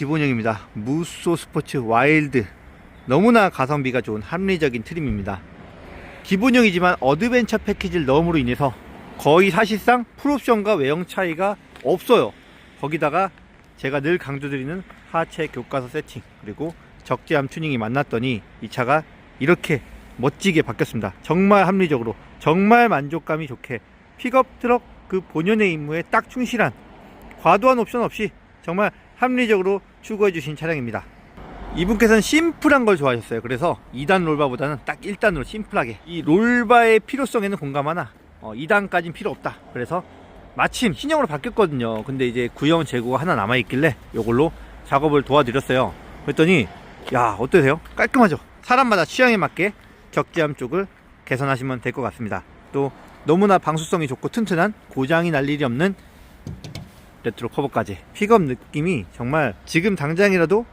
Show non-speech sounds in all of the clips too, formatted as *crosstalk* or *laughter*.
기본형입니다. 무쏘 스포츠 와일드. 너무나 가성비가 좋은 합리적인 트림입니다. 기본형이지만 어드벤처 패키지를 넣음으로 인해서 거의 사실상 풀옵션과 외형 차이가 없어요. 거기다가 제가 늘 강조드리는 하체 교과서 세팅 그리고 적재함 튜닝이 만났더니 이 차가 이렇게 멋지게 바뀌었습니다. 정말 합리적으로 정말 만족감이 좋게 픽업 트럭 그 본연의 임무에 딱 충실한 과도한 옵션 없이 정말 합리적으로 추구해 주신 차량입니다. 이분께서는 심플한 걸 좋아하셨어요. 그래서 2단 롤바보다는 딱 1단으로 심플하게 이 롤바의 필요성에는 공감하나 어, 2단까지는 필요 없다. 그래서 마침 신형으로 바뀌었거든요. 근데 이제 구형 재고가 하나 남아 있길래 이걸로 작업을 도와드렸어요. 그랬더니 야 어떠세요? 깔끔하죠? 사람마다 취향에 맞게 적재함 쪽을 개선하시면 될 것 같습니다. 또 너무나 방수성이 좋고 튼튼한 고장이 날 일이 없는 레트로 커버까지 픽업 느낌이 정말 지금 당장이라도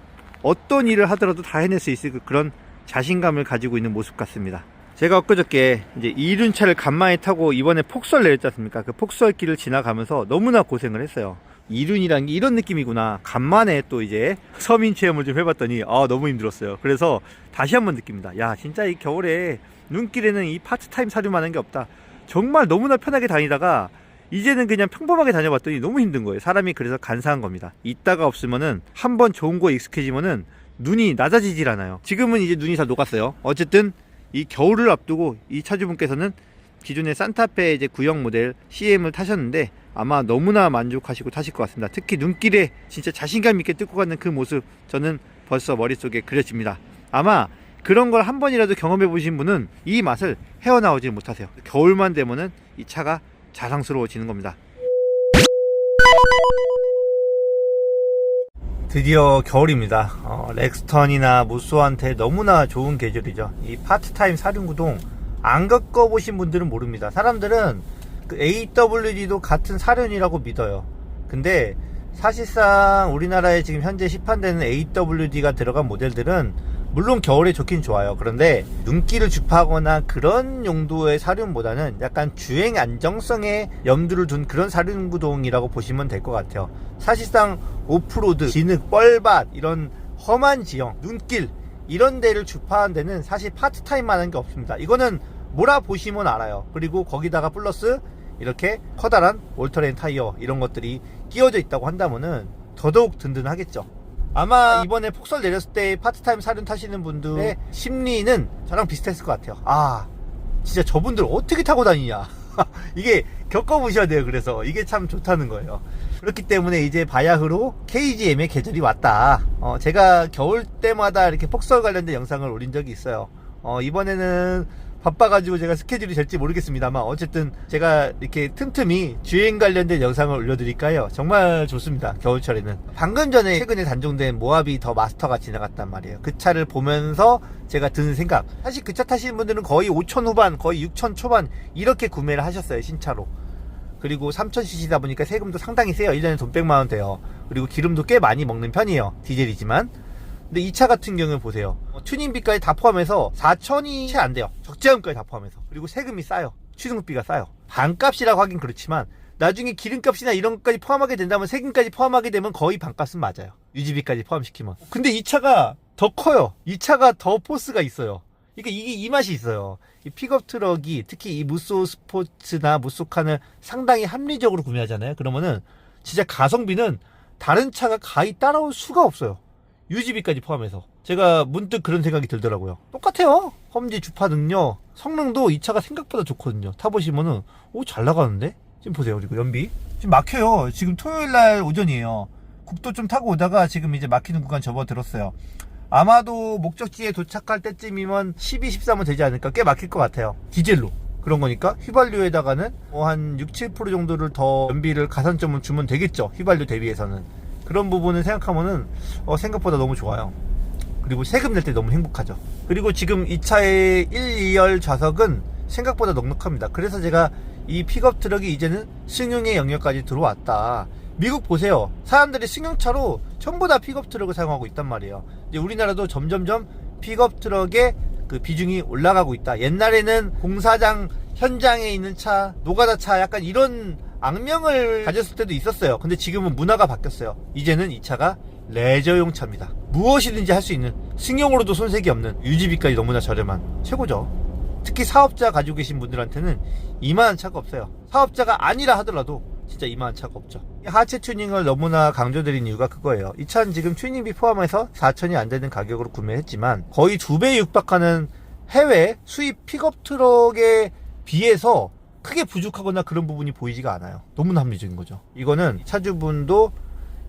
어떤 일을 하더라도 다 해낼 수 있을 그- 그런 자신감을 가지고 있는 모습 같습니다. 제가 엊그저께 이제 이륜차를 간만에 타고 이번에 폭설 내렸지 않습니까? 그 폭설길을 지나가면서 너무나 고생을 했어요. 이륜이란 게 이런 느낌이구나. 간만에 또 이제 서민 체험을 좀 해봤더니 아 너무 힘들었어요. 그래서 다시 한번 느낍니다. 야 진짜 이 겨울에 눈길에는 이 파트타임 사료만 한 게 없다. 정말 너무나 편하게 다니다가 이제는 그냥 평범하게 다녀봤더니 너무 힘든 거예요. 사람이 그래서 간사한 겁니다. 있다가 없으면은 한 번 좋은 거 익숙해지면은 눈이 낮아지질 않아요. 지금은 이제 눈이 다 녹았어요. 어쨌든 이 겨울을 앞두고 이 차주분께서는 기존의 산타페 이제 구형 모델 CM을 타셨는데 아마 너무나 만족하시고 타실 것 같습니다. 특히 눈길에 진짜 자신감 있게 뜯고 가는 그 모습 저는 벌써 머릿속에 그려집니다. 아마 그런 걸 한 번이라도 경험해 보신 분은 이 맛을 헤어나오지 못하세요. 겨울만 되면은 이 차가 자랑스러워지는 겁니다. 드디어 겨울입니다. 어, 렉스턴이나 무쏘한테 너무나 좋은 계절이죠. 이 파트타임 사륜구동 안 겪어보신 분들은 모릅니다. 사람들은 그 AWG도 같은 사륜이라고 믿어요. 근데 사실상 우리나라에 지금 현재 시판되는 AWD가 들어간 모델들은 물론 겨울에 좋긴 좋아요. 그런데 눈길을 주파하거나 그런 용도의 사륜보다는 약간 주행 안정성에 염두를 둔 그런 사륜구동이라고 보시면 될 것 같아요. 사실상 오프로드, 진흙, 뻘밭 이런 험한 지형, 눈길 이런 데를 주파한 데는 사실 파트타임만 한 게 없습니다. 이거는 몰아보시면 알아요. 그리고 거기다가 플러스 이렇게 커다란 올터레인 타이어 이런 것들이 끼워져 있다고 한다면은 더더욱 든든하겠죠. 아마 이번에 폭설 내렸을 때 파트타임 사륜 타시는 분들의 심리는 저랑 비슷했을 것 같아요. 아, 진짜 저분들 어떻게 타고 다니냐. *laughs* 이게 겪어보셔야 돼요. 그래서 이게 참 좋다는 거예요. 그렇기 때문에 이제 바야흐로 KGM의 계절이 왔다. 어, 제가 겨울 때마다 이렇게 폭설 관련된 영상을 올린 적이 있어요. 어, 이번에는 바빠가지고 제가 스케줄이 될지 모르겠습니다만 어쨌든 제가 이렇게 틈틈이 주행 관련된 영상을 올려드릴까요? 정말 좋습니다. 겨울철에는. 방금 전에 최근에 단종된 모하비 더 마스터가 지나갔단 말이에요. 그 차를 보면서 제가 드는 생각. 사실 그 차 타시는 분들은 거의 5천 후반, 거의 6천 초반 이렇게 구매를 하셨어요. 신차로. 그리고 3000cc다 보니까 세금도 상당히 세요. 1년에 돈 100만원 돼요. 그리고 기름도 꽤 많이 먹는 편이에요. 디젤이지만. 근데 이 차 같은 경우는 보세요. 어, 튜닝비까지 다 포함해서 4천이 채 안 돼요. 적재함까지 다 포함해서. 그리고 세금이 싸요. 취등록비가 싸요. 반값이라고 하긴 그렇지만 나중에 기름값이나 이런 것까지 포함하게 된다면 세금까지 포함하게 되면 거의 반값은 맞아요. 유지비까지 포함시키면. 근데 이 차가 더 커요. 이 차가 더 포스가 있어요. 그러니까 이게 이 맛이 있어요. 이 픽업 트럭이 특히 이 무쏘 스포츠나 무쏘칸을 상당히 합리적으로 구매하잖아요. 그러면은 진짜 가성비는 다른 차가 가히 따라올 수가 없어요. 유지비까지 포함해서. 제가 문득 그런 생각이 들더라고요. 똑같아요. 험지 주파등요. 성능도 이 차가 생각보다 좋거든요. 타보시면은, 오, 잘 나가는데? 지금 보세요. 그리고 연비. 지금 막혀요. 지금 토요일 날 오전이에요. 국도 좀 타고 오다가 지금 이제 막히는 구간 접어들었어요. 아마도 목적지에 도착할 때쯤이면 12, 13은 되지 않을까? 꽤 막힐 것 같아요. 디젤로. 그런 거니까 휘발유에다가는 뭐 한 6, 7% 정도를 더 연비를 가산점을 주면 되겠죠. 휘발유 대비해서는. 그런 부분을 생각하면은 어, 생각보다 너무 좋아요. 그리고 세금 낼 때 너무 행복하죠. 그리고 지금 이 차의 1, 2열 좌석은 생각보다 넉넉합니다. 그래서 제가 이 픽업 트럭이 이제는 승용의 영역까지 들어왔다. 미국 보세요. 사람들이 승용차로 전부 다 픽업 트럭을 사용하고 있단 말이에요. 이제 우리나라도 점점점 픽업 트럭의 그 비중이 올라가고 있다. 옛날에는 공사장 현장에 있는 차, 노가다 차 약간 이런 악명을 가졌을 때도 있었어요. 근데 지금은 문화가 바뀌었어요. 이제는 이 차가 레저용 차입니다. 무엇이든지 할 수 있는 승용으로도 손색이 없는 유지비까지 너무나 저렴한 최고죠. 특히 사업자 가지고 계신 분들한테는 이만한 차가 없어요. 사업자가 아니라 하더라도 진짜 이만한 차가 없죠. 하체 튜닝을 너무나 강조드린 이유가 그거예요. 이 차는 지금 튜닝비 포함해서 4천이 안 되는 가격으로 구매했지만 거의 두배 육박하는 해외 수입 픽업 트럭에 비해서 크게 부족하거나 그런 부분이 보이지가 않아요. 너무나 합리적인 거죠. 이거는 차주분도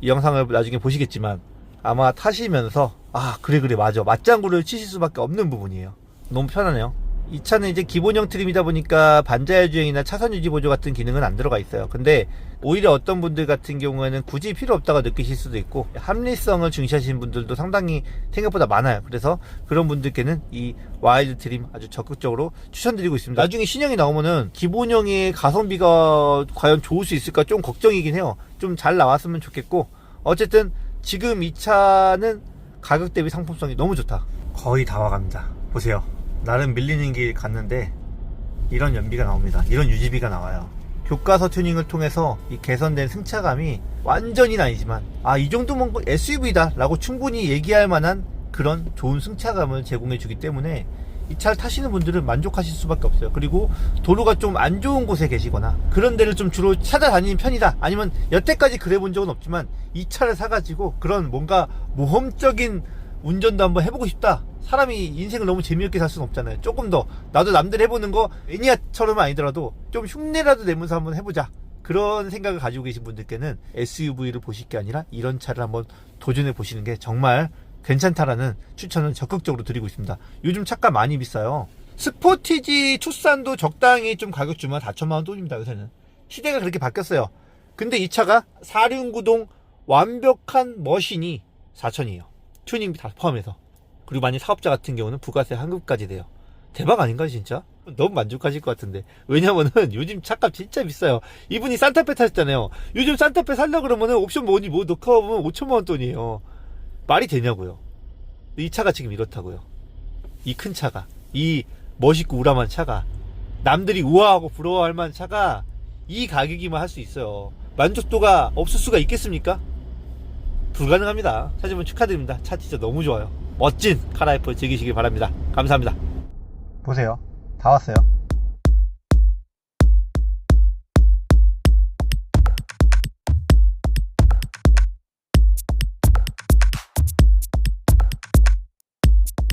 이 영상을 나중에 보시겠지만 아마 타시면서 아 그래 그래 맞아 맞장구를 치실 수밖에 없는 부분이에요. 너무 편하네요. 이 차는 이제 기본형 트림이다 보니까 반자율 주행이나 차선 유지 보조 같은 기능은 안 들어가 있어요. 근데 오히려 어떤 분들 같은 경우에는 굳이 필요 없다고 느끼실 수도 있고 합리성을 중시하시는 분들도 상당히 생각보다 많아요. 그래서 그런 분들께는 이 와일드 트림 아주 적극적으로 추천드리고 있습니다. 나중에 신형이 나오면은 기본형의 가성비가 과연 좋을 수 있을까 좀 걱정이긴 해요. 좀 잘 나왔으면 좋겠고 어쨌든 지금 이 차는 가격 대비 상품성이 너무 좋다. 거의 다 와갑니다. 보세요. 나름 밀리는 길 갔는데 이런 연비가 나옵니다. 이런 유지비가 나와요. 교과서 튜닝을 통해서 이 개선된 승차감이 완전히는 아니지만 아 이 정도면 SUV다 라고 충분히 얘기할 만한 그런 좋은 승차감을 제공해 주기 때문에 이 차를 타시는 분들은 만족하실 수밖에 없어요. 그리고 도로가 좀 안 좋은 곳에 계시거나 그런 데를 좀 주로 찾아다니는 편이다. 아니면 여태까지 그래 본 적은 없지만 이 차를 사가지고 그런 뭔가 모험적인 운전도 한번 해보고 싶다. 사람이 인생을 너무 재미없게 살 수는 없잖아요. 조금 더 나도 남들 해보는 거 매니아처럼은 아니더라도 좀 흉내라도 내면서 한번 해보자. 그런 생각을 가지고 계신 분들께는 SUV를 보실 게 아니라 이런 차를 한번 도전해 보시는 게 정말 괜찮다라는 추천을 적극적으로 드리고 있습니다. 요즘 차가 많이 비싸요. 스포티지 투싼도 적당히 좀 가격 주면 4천만 원 돈입니다. 요새는 시대가 그렇게 바뀌었어요. 근데 이 차가 4륜구동 완벽한 머신이 4천이에요. 튜닝비 다 포함해서. 그리고 만약 사업자 같은 경우는 부가세 환급까지 돼요. 대박 아닌가요, 진짜? 너무 만족하실 것 같은데. 왜냐면은 요즘 차값 진짜 비싸요. 이분이 산타페 타셨잖아요. 요즘 산타페 살려 그러면은 옵션 뭐니 뭐 넣고 보면 5천만 원 돈이에요. 말이 되냐고요. 이 차가 지금 이렇다고요. 이 큰 차가. 이 멋있고 우람한 차가. 남들이 우아하고 부러워할 만한 차가 이 가격이면 할 수 있어요. 만족도가 없을 수가 있겠습니까? 불가능합니다. 차주분 축하드립니다. 차 진짜 너무 좋아요. 멋진 카라이프 즐기시길 바랍니다. 감사합니다. 보세요. 다 왔어요.